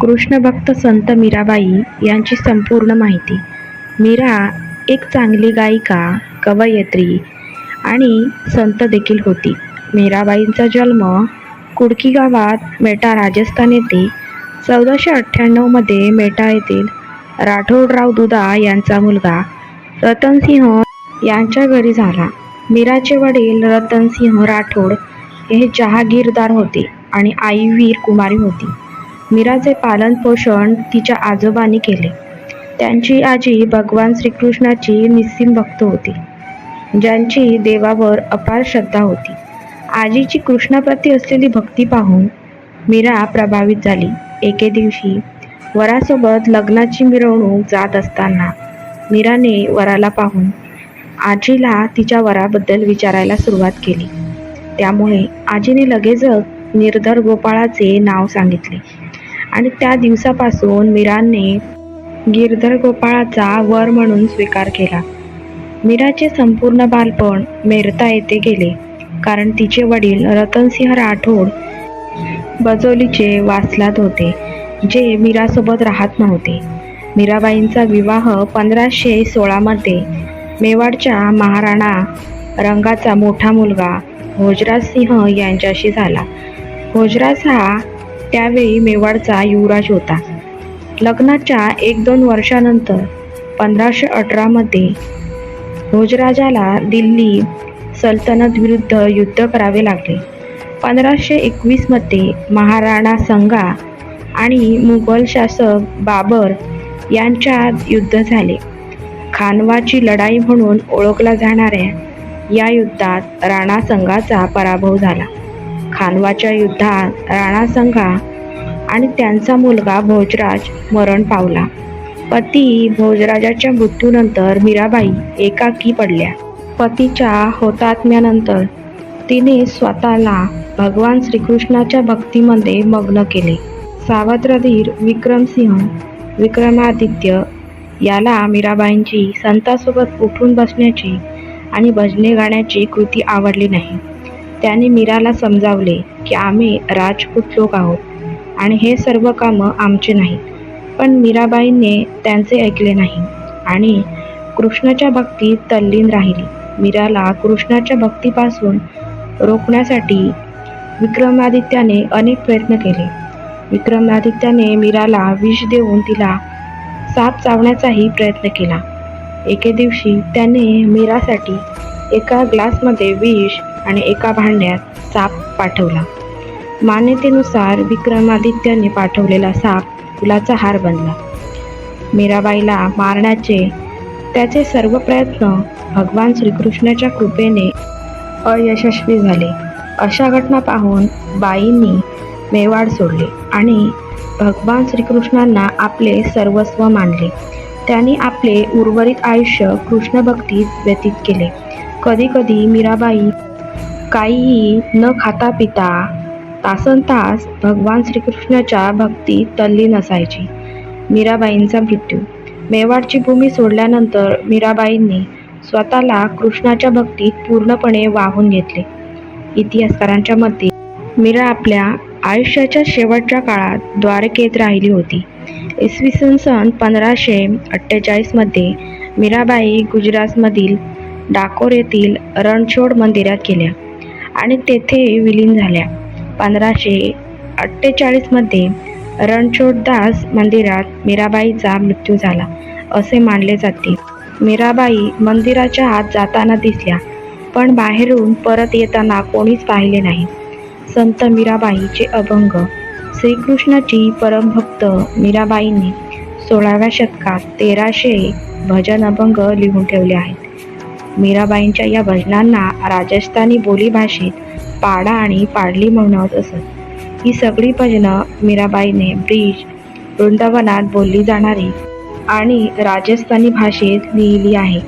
कृष्णभक्त संत मीराबाई यांची संपूर्ण माहिती. मीरा एक चांगली गायिका कवयित्री आणि संत देखील होती. मीराबाईंचा जन्म कुडकी गावात मेटा राजस्थान येथे चौदाशे अठ्ठ्याण्णवमध्ये मेटा येथील राठोडराव दुधा यांचा मुलगा रतनसिंह यांच्या घरी झाला. मीराचे वडील रतनसिंह राठोड हे जहागीरदार होते आणि आई वीर कुमारी होती. मीराचे पालनपोषण तिच्या आजोबांनी केले. त्यांची आजी भगवान श्रीकृष्णाची निस्सीम भक्त होती ज्यांची देवावर अपार श्रद्धा होती. आजीची कृष्णाप्रती असलेली भक्ती पाहून मीरा प्रभावित झाली. एके दिवशी वरासोबत लग्नाची मिरवणूक जात असताना मीराने वराला पाहून आजीला तिच्या वराबद्दल विचारायला सुरुवात केली. त्यामुळे आजीने लगेचच निर्धर गोपाळाचे नाव सांगितले. आणि त्या दिवसापासून मीराने गिरधर गोपाळाचा वर म्हणून स्वीकार केला. मीराचे संपूर्ण बालपण मेरता येथे गेले कारण तिचे वडील रतनसिंह राठोड बजोलीचे वासलात होते जे मीरासोबत राहत नव्हते. मीराबाईंचा विवाह पंधराशे सोळामध्ये मेवाडच्या महाराणा रंगाचा मोठा मुलगा भोजराज सिंह यांच्याशी झाला. भोजराज हा त्यावेळी मेवाडचा युवराज होता. लग्नाच्या एक दोन वर्षानंतर पंधराशे अठरामध्ये भोजराजाला दिल्ली सल्तनत विरुद्ध युद्ध करावे लागले. पंधराशे एकवीसमध्ये महाराणा संगा आणि मुघल शासक बाबर यांच्यात युद्ध झाले. खानवाची लढाई म्हणून ओळखला जाणाऱ्या या युद्धात राणा संघाचा पराभव झाला. खानवाच्या युद्धात राणा संघा आणि त्यांचा मुलगा भोजराज मरण पावला. पती भोजराजाच्या मृत्यूनंतर मीराबाई एकाकी पडल्या. पतीच्या होतात्म्यानंतर तिने स्वतःला भगवान श्रीकृष्णाच्या भक्तीमध्ये मग्न केले. सावत्रधीर विक्रमसिंह विक्रमादित्य याला मीराबाईंची संतासोबत उठून बसण्याची आणि भजने गाण्याची कृती आवडली नाही. त्याने मीराला समजावले की आम्ही राजपूत लोक आहोत आणि हे सर्व कामं आमचे नाहीत. पण मीराबाईंनी त्यांचे ऐकले नाही आणि कृष्णाच्या भक्तीत तल्लीन राहिली. मीराला कृष्णाच्या भक्तीपासून रोखण्यासाठी विक्रमादित्याने अनेक प्रयत्न केले. विक्रमादित्याने मीराला विष देऊन तिला साप चावण्याचाही प्रयत्न केला. एके दिवशी त्याने मीरासाठी एका ग्लासमध्ये विष आणि एका भांड्यात साप पाठवला. मान्यतेनुसार विक्रमादित्याने पाठवलेला साप फुलाचा हार बनला. मीराबाईला मारण्याचे त्याचे सर्व प्रयत्न भगवान श्रीकृष्णाच्या कृपेने अयशस्वी झाले. अशा घटना पाहून बाईंनी मेवाड सोडले आणि भगवान श्रीकृष्णांना आपले सर्वस्व मानले. त्यांनी आपले उर्वरित आयुष्य कृष्णभक्तीत व्यतीत केले. कधीकधी मीराबाई काहीही न खाता पिता तासन तास भगवान श्रीकृष्णाच्या भक्तीत तल्लीन असायची. मीराबाईंचा मृत्यू. मेवाडची भूमी सोडल्यानंतर मीराबाईंनी स्वतःला कृष्णाच्या भक्तीत पूर्णपणे वाहून घेतले. इतिहासकारांच्या मते मीरा आपल्या आयुष्याच्या शेवटच्या काळात द्वारकेत राहिली होती. इसवी सन सन पंधराशे अठ्ठेचाळीसमध्ये मीराबाई गुजरातमधील डाकोर येथील रणछोड मंदिरात गेल्या आणि तेथे विलीन झाल्या. पंधराशे अठ्ठेचाळीसमध्ये रणछोडदास मंदिरात मीराबाईचा मृत्यू झाला असे मानले जाते. मीराबाई मंदिराच्या आत जाताना दिसल्या पण बाहेरून परत येताना कोणीच पाहिले नाही. संत मीराबाईचे अभंग श्रीकृष्णाची परमभक्त मीराबाईंनी सोळाव्या शतकात तेराशे भजन अभंग लिहून ठेवले आहेत. मीराबाईंच्या या भजनांना राजस्थानी बोलीभाषेत पाडा आणि पाडली म्हणत असत. ही सगळी भजनं मीराबाईने ब्रिज वृंदावनात बोलली जाणारी आणि राजस्थानी भाषेत लिहिली आहे.